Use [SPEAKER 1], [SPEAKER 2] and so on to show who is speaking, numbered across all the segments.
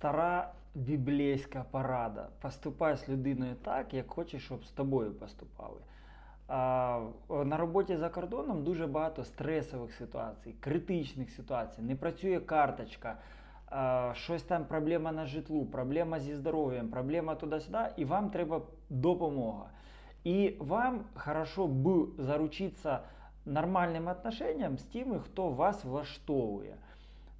[SPEAKER 1] стара біблійська порада. Поступай з людиною так, як хочеш, щоб з тобою поступали. На роботі за кордоном дуже багато стресових ситуацій, критичних ситуацій, не працює карточка, щось там проблема на житлу, проблема зі здоров'ям, проблема туди-сюди, і вам треба допомога. І вам хорошо б заручитися нормальним отношенням з тими, хто вас влаштовує.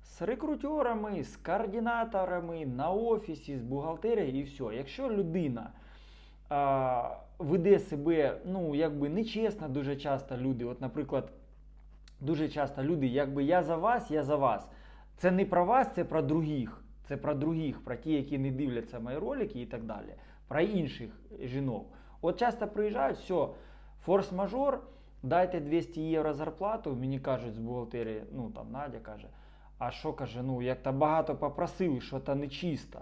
[SPEAKER 1] З рекрутерами, з координаторами, на офісі, з бухгалтерією і все. Якщо людина а, веде себе, ну, якби нечесно дуже часто люди, от, наприклад, дуже часто люди, якби я за вас, я за вас. Це не про вас, це про других. Це про других, про ті, які не дивляться мої ролики і так далі, про інших жінок. От часто приїжджають, все, форс-мажор, дайте 200 євро зарплату, мені кажуть з бухгалтерії, ну там Надя каже, а що каже, ну як то багато попросили, що то нечисто.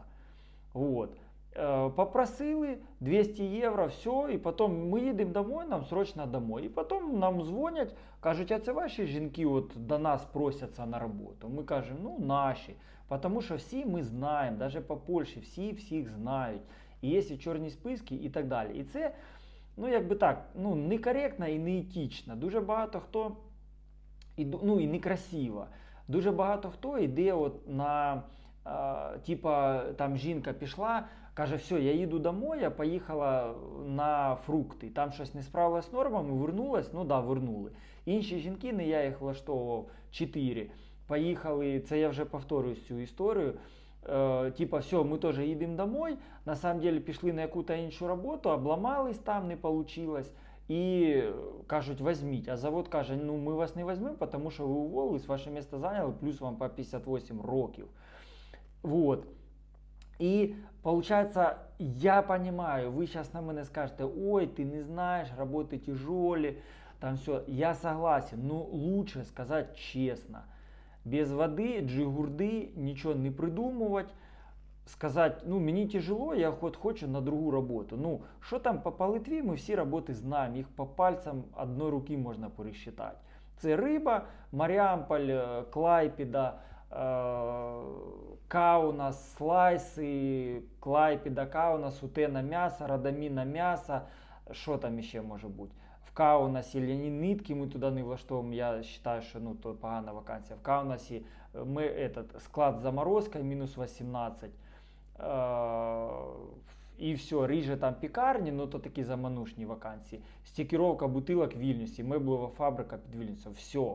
[SPEAKER 1] Вот. Е, Попросили 200 євро, все, і потім ми їдемо домой, нам срочно домой. І потім нам дзвонять, кажуть, а це ваші жінки от до нас просяться на роботу. Ми кажемо, ну наші. Тому що всі ми знаємо, навіть по Польщі, всі всіх знають. І є і чорні списки і так далі. І це, ну якби так, ну некоректно і не етично. Дуже багато хто, і, ну і некрасиво. Дуже багато хто йде от на, типа, там жінка пішла, каже, все, я їду домой, я поїхала на фрукти. Там щось не справилось з нормами, вернулась, ну да, вернули. Інші жінки, не я їх влаштовував, чотири. Поїхали, це я вже повторюю цю історію. Е, типа, все, ми теж їдемо домой. На самом деле пішли на яку-то іншу роботу, обламались там, не вийшло І кажуть, візьміть. А завод каже, ну ми вас не візьмемо, тому що ви уволились, ваше місце зайняли, плюс вам по 58 років. Вот. І получается, я понимаю, вы сейчас на мене скажете, ой, ты не знаешь, работы тяжелые, там все. Я согласен, но лучше сказать честно. Без воды, джигурды, ничего не придумывать, сказать, ну, мені тяжело, я хоть хочу на другу роботу. Ну, що там по, по Литві, ми всі роботи знаємо, їх по пальцям одної руки можна пересчитати. Це риба, Маріамполь, е, Клайпіда, е, Каунас, слайси, Клайпіда, Каунас, Утена м'ясо, Радаміна м'ясо, що там ще може бути? В Каунасі ляні нитки ми туди не влаштовуємо. Я вважаю, що ну, то погана вакансія. В Каунасі е, ми этот, склад з заморозкою мінус 18. Е, і все, ріже там пікарні, ну то такі заманушні вакансії. Стікіровка бутилок в Вільнюсі, меблева фабрика під Вільнюсом. Все.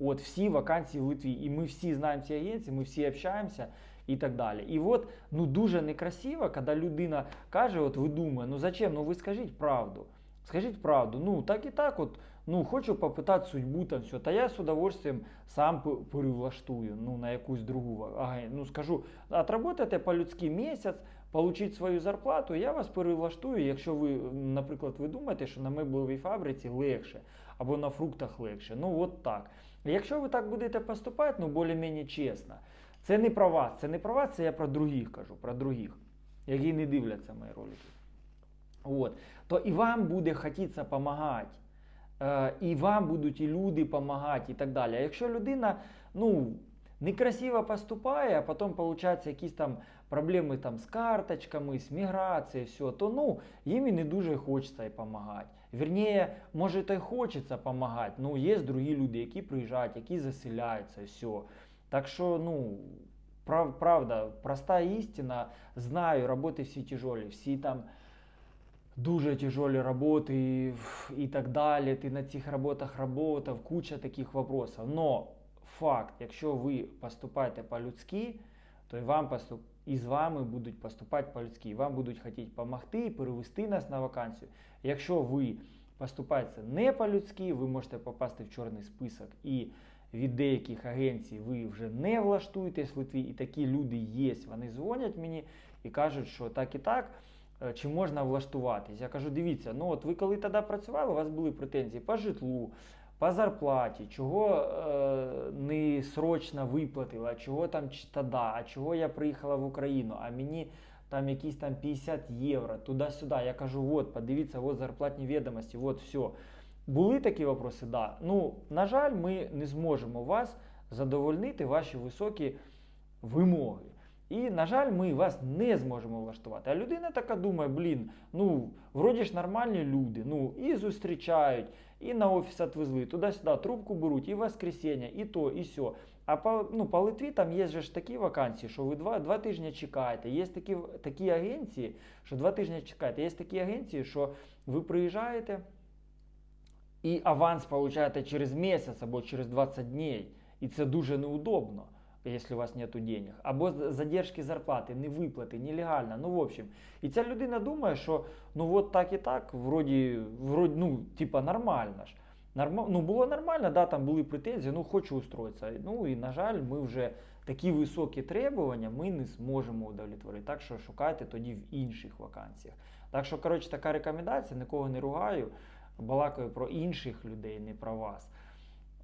[SPEAKER 1] От всі вакансії в Литві. І ми всі знаємо ці агенції, ми всі общаємося і так далі. І от ну дуже некрасиво, коли людина каже, от ви думаєте, ну зачем? Ну ви скажіть правду. Скажіть правду, ну так і так, от, ну хочу попитати судьбу там все. Та я з удовольствием сам перевлаштую ну, на якусь другу агенцію. Ну скажу, отработайте по-людськи місяць, получіть свою зарплату, я вас перевлаштую, якщо ви, наприклад, ви думаєте, що на меблевій фабриці легше, або на фруктах легше. Ну от так. Якщо ви так будете поступати, ну більш-менш чесно, це не про вас, це не про вас, це я про других кажу, про других, які не дивляться мої ролики. От. То і вам буде хотіться допомагати. Е, і вам будуть і люди допомагати, і так далі. А якщо людина ну, некрасиво поступає, а потім виходить якісь там проблеми там, з карточками, з міграцією, все, то ну, їм і не дуже хочеться і допомагати. Вірніше, може, то й хочеться допомагати, ну є другі люди, які приїжджають, які заселяються, все. Так що, ну, прав, правда, проста істина, знаю, роботи всі тяжелі, всі там дуже тяжелі роботи і, і так далі. Ти на цих роботах працював, куча таких вопросів. Но факт, якщо ви поступаєте по-людськи, то і вам поступ... і з вами будуть поступати по-людськи. Вам будуть хотіти допомогти, і перевести нас на вакансію. Якщо ви поступаєте не по-людськи, ви можете попасти в чорний список і від деяких агенцій ви вже не влаштуєтесь в Литві, і такі люди є. Вони дзвонять мені і кажуть, що так і так. Е, Чи можна влаштуватись? Я кажу, дивіться, ну от ви коли тоді працювали, у вас були претензії по житлу, по зарплаті, чого е, не срочно виплатила, чого там тоді, а чого я приїхала в Україну, а мені там якісь там 50 євро, туди-сюди. Я кажу, от, подивіться, от зарплатні відомості, от все. Були такі вопроси? Да. Ну, на жаль, ми не зможемо вас задовольнити ваші високі вимоги. І, на жаль, ми вас не зможемо влаштувати. А людина така думає: блін, ну вроді ж нормальні люди, ну і зустрічають, і на офіс відвезли, туди-сюди трубку беруть, і воскресіння, і то, і сьо. А по, ну, по Литві там є ж такі вакансії, що ви два, два тижні чекаєте. Є такі, такі агенції, що два тижні чекаєте. Є такі агенції, що ви приїжджаєте і аванс получаєте через місяць або через 20 днів. І це дуже неудобно, якщо у вас нету денег. Або задержки зарплати, не виплати, нелегально. Ну, в общем. І ця людина думає, що ну от так і так, вроді, вроді ну, типа нормально ж. Норма... Ну, було нормально, да, там були претензії, ну хочу устроїтися. Ну і на жаль, ми вже такі високі требування ми не зможемо удовлетворити. Так що шукайте тоді в інших вакансіях. Так що, коротше, така рекомендація, нікого не ругаю, балакаю про інших людей, не про вас.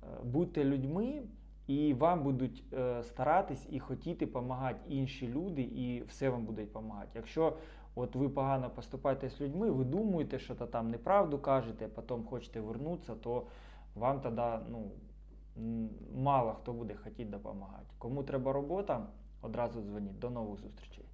[SPEAKER 1] Е, Будьте людьми, і вам будуть е, старатись і хотіти допомагати інші люди, і все вам буде допомагати. Якщо от ви погано поступаєте з людьми, ви думаєте, що то там неправду кажете, а потім хочете вернутися, то вам тоді ну, мало хто буде хотіти допомагати. Кому треба робота, одразу дзвоніть. До нових зустрічей.